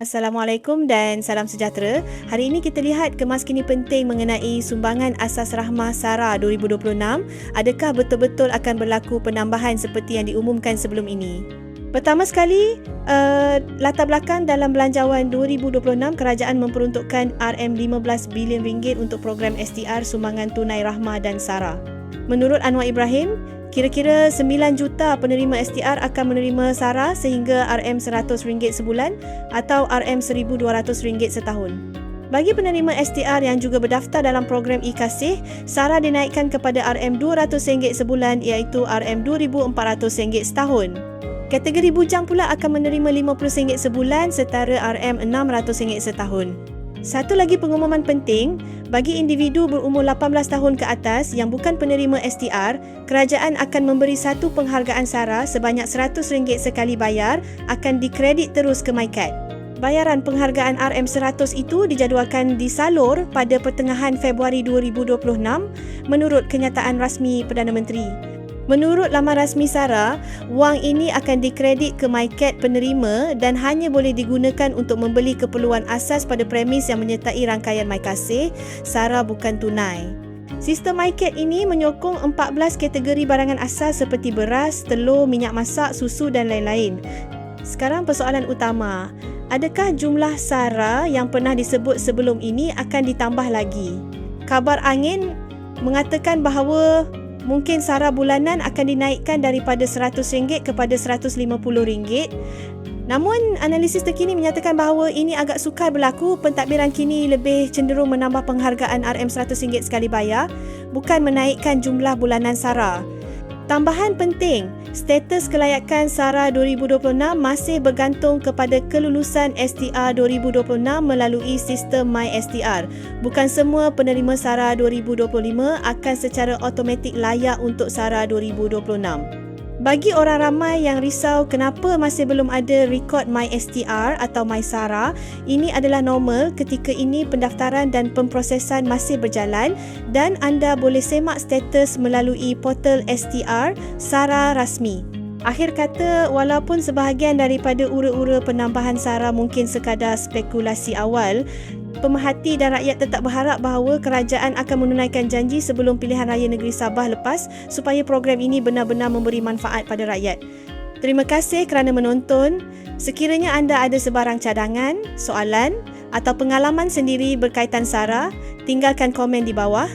Assalamualaikum dan salam sejahtera. Hari ini kita lihat kemaskini penting mengenai sumbangan asas rahmah SARA 2026. Adakah betul-betul akan berlaku penambahan seperti yang diumumkan sebelum ini? Pertama sekali, uh, latar belakang dalam belanjawan 2026, kerajaan memperuntukkan RM15 bilion ringgit untuk program STR sumbangan tunai rahmah dan SARA. Menurut Anwar Ibrahim, Kira-kira 9 juta penerima STR akan menerima SARA sehingga RM100 sebulan atau RM1200 setahun. Bagi penerima STR yang juga berdaftar dalam program e-kasih, SARA dinaikkan kepada RM200 sebulan iaitu RM2400 setahun. Kategori bujang pula akan menerima RM50 sebulan setara RM600 setahun. Satu lagi pengumuman penting, bagi individu berumur 18 tahun ke atas yang bukan penerima STR, kerajaan akan memberi satu penghargaan SARA sebanyak RM100 sekali bayar akan dikredit terus ke MyCat. Bayaran penghargaan RM100 itu dijadualkan disalur pada pertengahan Februari 2026 menurut kenyataan rasmi Perdana Menteri. Menurut laman rasmi SARA, wang ini akan dikredit ke MyCat penerima dan hanya boleh digunakan untuk membeli keperluan asas pada premis yang menyertai rangkaian MyKasih, SARA bukan tunai. Sistem MyCat ini menyokong 14 kategori barangan asas seperti beras, telur, minyak masak, susu dan lain-lain. Sekarang persoalan utama, adakah jumlah SARA yang pernah disebut sebelum ini akan ditambah lagi? Kabar angin mengatakan bahawa mungkin sara bulanan akan dinaikkan daripada RM100 kepada RM150. Namun, analisis terkini menyatakan bahawa ini agak sukar berlaku. Pentadbiran kini lebih cenderung menambah penghargaan RM100 sekali bayar, bukan menaikkan jumlah bulanan sara. Tambahan penting, status kelayakan SARA 2026 masih bergantung kepada kelulusan STR 2026 melalui sistem MySTR. Bukan semua penerima SARA 2025 akan secara automatik layak untuk SARA 2026. Bagi orang ramai yang risau kenapa masih belum ada rekod MySTR atau MySara, ini adalah normal ketika ini pendaftaran dan pemprosesan masih berjalan dan anda boleh semak status melalui portal STR SARA rasmi. Akhir kata, walaupun sebahagian daripada ura-ura penambahan SARA mungkin sekadar spekulasi awal, pemerhati dan rakyat tetap berharap bahawa kerajaan akan menunaikan janji sebelum pilihan raya negeri Sabah lepas supaya program ini benar-benar memberi manfaat pada rakyat. Terima kasih kerana menonton. Sekiranya anda ada sebarang cadangan, soalan atau pengalaman sendiri berkaitan SARA, tinggalkan komen di bawah.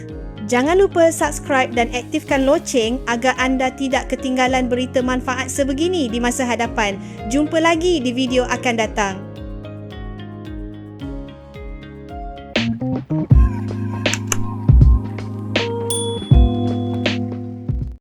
Jangan lupa subscribe dan aktifkan loceng agar anda tidak ketinggalan berita manfaat sebegini di masa hadapan. Jumpa lagi di video akan datang.